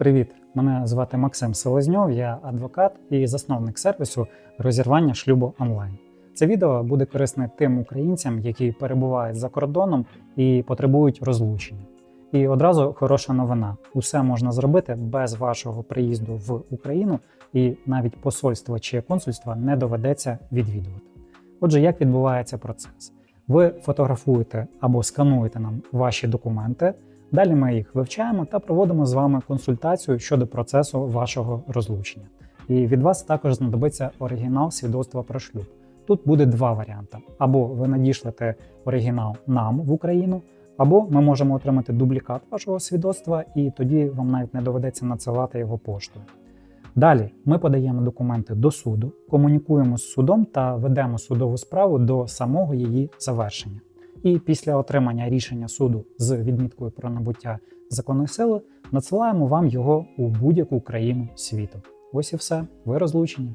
Привіт! Мене звати Максим Селезньов, я адвокат і засновник сервісу розірвання шлюбу онлайн. Це відео буде корисне тим українцям, які перебувають за кордоном і потребують розлучення. І одразу хороша новина: усе можна зробити без вашого приїзду в Україну, і навіть посольство чи консульство не доведеться відвідувати. Отже, як відбувається процес? Ви фотографуєте або скануєте нам ваші документи. Далі ми їх вивчаємо та проводимо з вами консультацію щодо процесу вашого розлучення. І від вас також знадобиться оригінал свідоцтва про шлюб. Тут буде два варіанти: або ви надішлете оригінал нам в Україну, або ми можемо отримати дублікат вашого свідоцтва, і тоді вам навіть не доведеться надсилати його поштою. Далі ми подаємо документи до суду, комунікуємо з судом та ведемо судову справу до самого її завершення. І після отримання рішення суду з відміткою про набуття законної сили надсилаємо вам його у будь-яку країну світу. Ось і все. Ви розлучені.